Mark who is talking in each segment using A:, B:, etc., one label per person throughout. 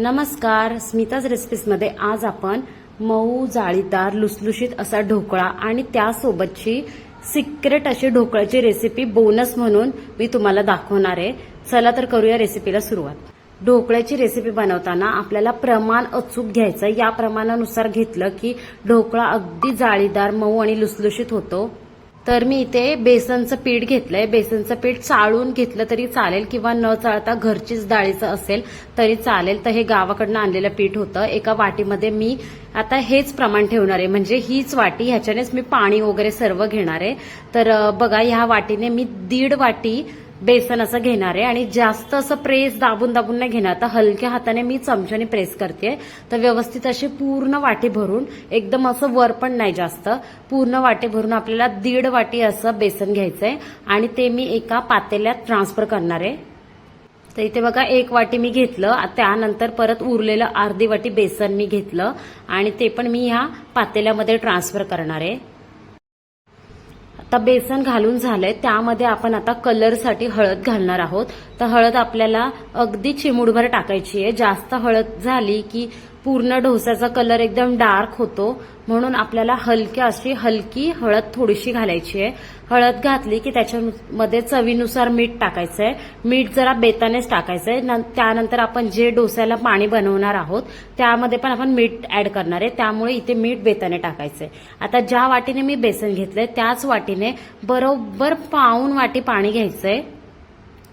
A: नमस्कार स्मिताज रेसिपीजमध्ये आज आपण मऊ जाळीदार लुसलुशीत असा ढोकळा आणि त्यासोबतची सिक्रेट अशी ढोकळ्याची रेसिपी बोनस म्हणून मी तुम्हाला दाखवणार आहे. चला तर करूया रेसिपीला सुरुवात. ढोकळ्याची रेसिपी बनवताना आपल्याला प्रमाण अचूक घ्यायचं या प्रमाणानुसार घेतलं की ढोकळा अगदी जाळीदार मऊ आणि लुसलुशीत होतो. तर मी इथे बेसनचं पीठ घेतलंय. बेसनचं पीठ चाळून घेतलं तरी चालेल किंवा न चाळता घरचीच डाळीचं असेल तरी चालेल. तर हे गावाकडनं आणलेलं पीठ होतं. एका वाटीमध्ये मी आता हेच प्रमाण ठेवणार आहे. म्हणजे हीच वाटी ह्याच्यानेच मी पाणी वगैरे सर्व घेणार आहे. तर बघा ह्या वाटीने मी दीड वाटी बेसन असं घेणार आहे आणि जास्त असं प्रेस दाबून दाबून नाही घेणार. तर हलक्या हाताने मी चमच्याने प्रेस करते तर व्यवस्थित अशी पूर्ण वाटी भरून एकदम असं वर पण नाही जास्त पूर्ण वाटी भरून आपल्याला दीड वाटी असं बेसन घ्यायचं आहे आणि ते मी एका पातेल्यात ट्रान्सफर करणार आहे. तर इथे बघा एक वाटी मी घेतलं. त्यानंतर परत उरलेलं अर्धी वाटी बेसन मी घेतलं. आणि ते पण मी ह्या पातेल्यामध्ये ट्रान्सफर करणार आहे. आता बेसन घालून झालंय त्यामध्ये आपण आता कलरसाठी हळद घालणार आहोत. तर हळद आपल्याला अगदी चिमूडभर टाकायची आहे. जास्त हळद झाली की पूर्ण डोसाचा कलर एकदम डार्क होतो. म्हणून आपल्याला हलकी अशी हलकी हळद थोडीशी घालायची आहे. हळद घातली की त्याच्यामध्ये चवीनुसार मीठ टाकायचंय. मीठ जरा बेतानेच टाकायचंय. नं- त्यानंतर आपण जे डोस्याला पाणी बनवणार आहोत त्यामध्ये पण आपण मीठ ऍड करणार आहे. त्यामुळे इथे मीठ बेताने टाकायचंय. आता ज्या वाटीने मी बेसन घेतलंय त्याच वाटीने बरोबर पाऊन वाटी पाणी घ्यायचंय.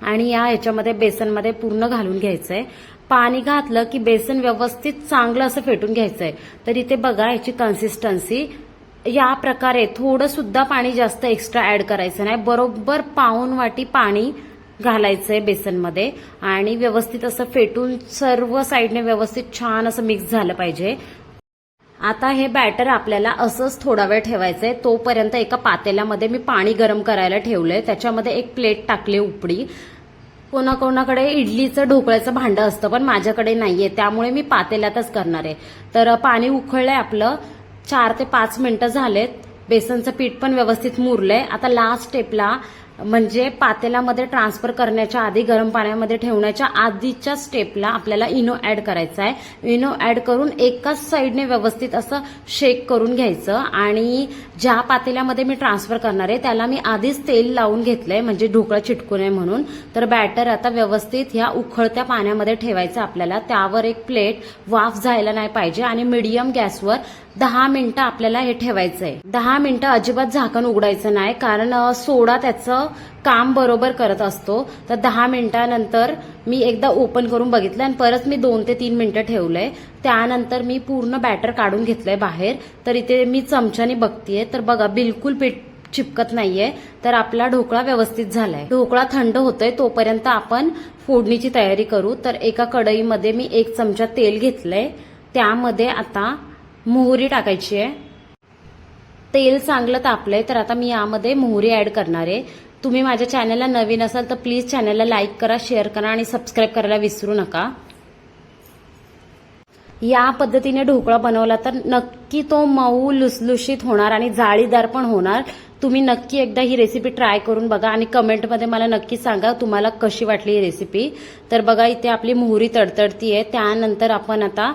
A: आणि या ह्याच्यामध्ये बेसनमध्ये पूर्ण घालून घ्यायचंय. पाणी घातलं की बेसन व्यवस्थित चांगलं असं फेटून घ्यायचंय. तर इथे बघा याची कन्सिस्टन्सी या प्रकारे थोडं सुद्धा पाणी जास्त एक्स्ट्रा ऍड करायचं नाही. बरोबर पाऊन वाटी पाणी घालायचंय बेसनमध्ये आणि व्यवस्थित असं फेटून सर्व साईडने व्यवस्थित छान असं मिक्स झालं पाहिजे. आता हे बॅटर आपल्याला असंच थोडा वेळ ठेवायचंय. तोपर्यंत एका पातेल्यामध्ये मी पाणी गरम करायला ठेवलंय. त्याच्यामध्ये एक प्लेट टाकली उपडी. कोणाकोणाकडे इडलीचं ढोकळ्याचं भांडं असतं पण माझ्याकडे नाहीये. त्यामुळे मी पातेल्यातच करणार आहे. तर पाणी उखळलंय आपलं. चार ते पाच मिनिटं झालेत. बेसनचं पीठ पण व्यवस्थित मुरलंय. आता लास्ट स्टेपला म्हणजे पातेल्यामध्ये ट्रान्सफर करण्याच्या आधी गरम पाण्यामध्ये ठेवण्याच्या आधीच्या स्टेपला आपल्याला इनो ऍड करायचा आहे. इनो ऍड करून एकाच साईडने व्यवस्थित असं शेक करून घ्यायचं. आणि ज्या पातेल्यामध्ये मी ट्रान्सफर करणार आहे त्याला मी आधीच तेल लावून घेतलंय म्हणजे ढोकळा चिटकू नये म्हणून. तर बॅटर आता व्यवस्थित ह्या उखळत्या पाण्यामध्ये ठेवायचं आपल्याला. त्यावर एक प्लेट वाफ जायला नाही पाहिजे आणि मिडियम गॅसवर दहा मिनिटं आपल्याला हे ठेवायचं आहे दहा मिनिटं अजिबात झाकण उघडायचं नाही कारण सोडा त्याचं काम बरोबर करत असतो. तर दहा मिनिटानंतर मी एकदा ओपन करून बघितलं आणि परत मी दोन ते तीन मिनिटं ठेवलंय. त्यानंतर मी पूर्ण बॅटर काढून घेतलंय बाहेर. तर इथे मी चमच्याने बघतीये. तर बघा बिलकुल पीठ चिपकत नाहीये. तर आपला ढोकळा व्यवस्थित झालाय. ढोकळा थंड होतोय तोपर्यंत आपण फोडणीची तयारी करू. तर एका कढईमध्ये मी एक चमचा तेल घेतलंय. त्यामध्ये आता मोहरी टाकायची आहे. तेल चांगलं तापलंय तर आता मी यामध्ये मोहरी ऍड करणार आहे. तुम्ही माझ्या चॅनलला नवीन असाल तर प्लीज चॅनलला लाईक करा शेअर करा आणि सबस्क्राईब करायला विसरू नका. या पद्धतीने ढोकळा बनवला तर नक्की तो मऊ लुसलुशीत होणार आणि जाळीदार पण होणार. तुम्ही नक्की एकदा ही रेसिपी ट्राय करून बघा आणि कमेंटमध्ये मला नक्की सांगा तुम्हाला कशी वाटली ही रेसिपी तर बघा इथे आपली मोहरी तडतडती आहे त्यानंतर आपण आता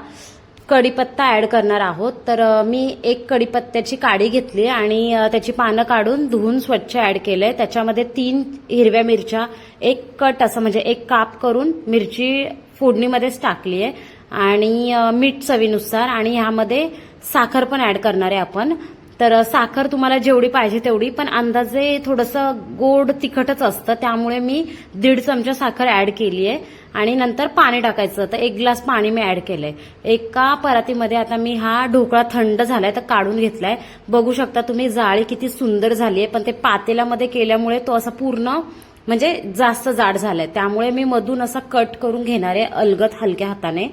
A: कढीपत्ता ऍड करणार आहोत. तर मी एक कढीपत्त्याची काडी घेतली आणि त्याची पानं काढून धुवून स्वच्छ ऍड आहे त्याच्यामध्ये तीन हिरव्या मिरच्या एक कट असं म्हणजे एक काप करून मिरची फोडणीमध्येच टाकली आहे. आणि मीठ चवीनुसार आणि ह्यामध्ये साखर पण ऍड करणार आहे आपण. तर साखर तुम्हाला जेवढी पाहिजे तेवढी पण अंदाजे थोडंसं गोड तिखटच असतं त्यामुळे मी दीड चमचा साखर ऍड केली आहे आणि नंतर पाणी टाकायचं तर एक ग्लास पाणी मी ऍड केलंय. एका परातीमध्ये आता मी हा ढोकळा थंड झालाय तर काढून घेतलाय. बघू शकता तुम्ही जाळी किती सुंदर झाली आहे पण ते पातेल्यामध्ये केल्यामुळे तो असा पूर्ण म्हणजे जास्त जाड झालाय. त्यामुळे मी मधून असा कट करून घेणार आहे अलगत हलक्या हाताने.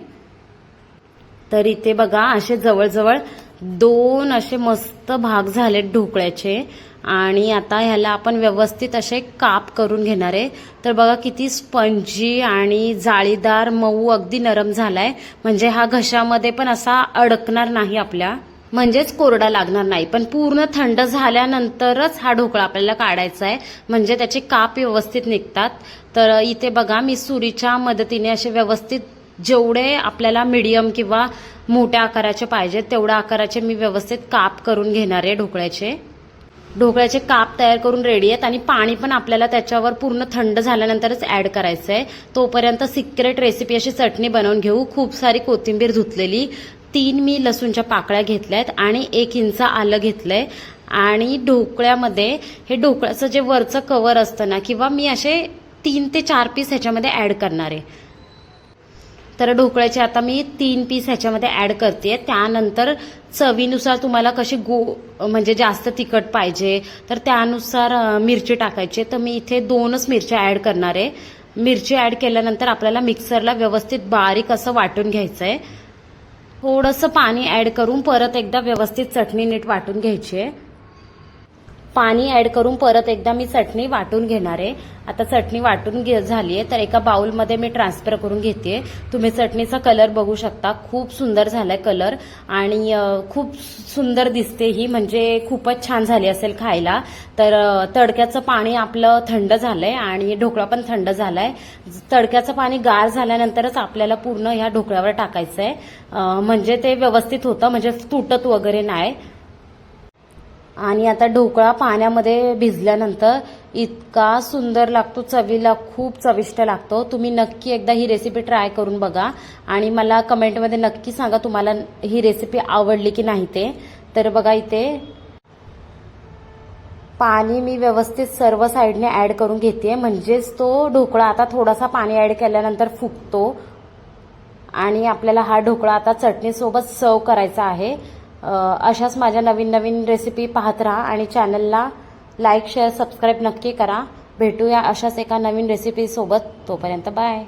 A: तर इथे बघा असे जवळजवळ दोन असे मस्त भाग झालेत ढोकळ्याचे. आणि आता ह्याला आपण व्यवस्थित असे काप करून घेणार आहे. तर बघा किती स्पंजी आणि जाळीदार मऊ अगदी नरम झालाय. म्हणजे हा घशामध्ये पण असा अडकणार नाही आपल्या. म्हणजेच कोरडा लागणार नाही. पण पूर्ण थंड झाल्यानंतरच हा ढोकळा आपल्याला काढायचा आहे. म्हणजे त्याचे काप व्यवस्थित निघतात. तर इथे बघा मी सुरीच्या मदतीने असे व्यवस्थित जेवढे आपल्याला मीडियम किंवा मोठ्या आकाराचे पाहिजेत तेवढ्या आकाराचे मी व्यवस्थित काप करून घेणार आहे ढोकळ्याचे. ढोकळ्याचे काप तयार करून रेडी आहेत आणि पाणी पण आपल्याला त्याच्यावर पूर्ण थंड झाल्यानंतरच ऍड करायचं आहे तोपर्यंत सिक्रेट रेसिपी अशी चटणी बनवून घेऊ. खूप सारी कोथिंबीर धुतलेली. तीन मी लसूणच्या पाकळ्या घेतल्या आहेत आणि एक इंच आलं घेतलंय. आणि ढोकळ्यामध्ये हे ढोकळ्याचं जे वरचं कवर असतं ना किंवा मी असे तीन ते चार पीस ह्याच्यामध्ये ऍड करणार आहे. तर ढोकळ्याचे आता मी तीन पीस ह्याच्यामध्ये ऍड करते. त्यानंतर चवीनुसार तुम्हाला कशी गो म्हणजे जास्त तिखट पाहिजे तर त्यानुसार मिरची टाकायची. तर मी इथे दोनच मिरच्या ऍड करणार आहे. मिरची ऍड केल्यानंतर आपल्याला मिक्सरला व्यवस्थित बारीक असं वाटून घ्यायचं आहे थोडंसं पाणी ऍड करून परत एकदा व्यवस्थित चटणी नीट वाटून घ्यायची आहे. पाणी ऍड करून परत एकदा मी चटणी वाटून घेणार आहे. आता चटणी वाटून घे झाली आहे तर एका बाउलमध्ये मी ट्रान्सफर करून घेते तुम्ही चटणीचा कलर बघू शकता. खूप सुंदर झालाय कलर आणि खूप सुंदर दिसते ही. म्हणजे खूपच छान झाली असेल खायला. तर तडक्याचं पाणी आपलं थंड झालंय आणि ढोकळा पण थंड झालाय. तडक्याचं पाणी गार झाल्यानंतरच आपल्याला पूर्ण ह्या ढोकळ्यावर टाकायचंय. आहे म्हणजे ते व्यवस्थित होतं. म्हणजे तुटत वगैरे नाही. आणि आता ढोकळा पाण्यामध्ये भिजल्यानंतर इतका सुंदर लागतो चवीला खूप चविष्ट लागतो. तुम्ही नक्की एकदा ही रेसिपी ट्राय करून बघा. आणि मला कमेंटमध्ये नक्की सांगा तुम्हाला ही रेसिपी आवडली की नाही ते. तर बघा इथे पाणी मी व्यवस्थित सर्व साईडने ऍड करून घेते म्हणजेच तो ढोकळा आता थोडासा पाणी ऍड केल्यानंतर फुगतो. आणि आपल्याला हा ढोकळा आता चटणीसोबत सर्व करायचा आहे. अशाच माझ्या नवीन नवीन रेसिपी पाहत राहा आणि चॅनलला लाईक शेअर सबस्क्राईब नक्की करा. भेटूया अशाच एका नवीन रेसिपीसोबत तोपर्यंत बाय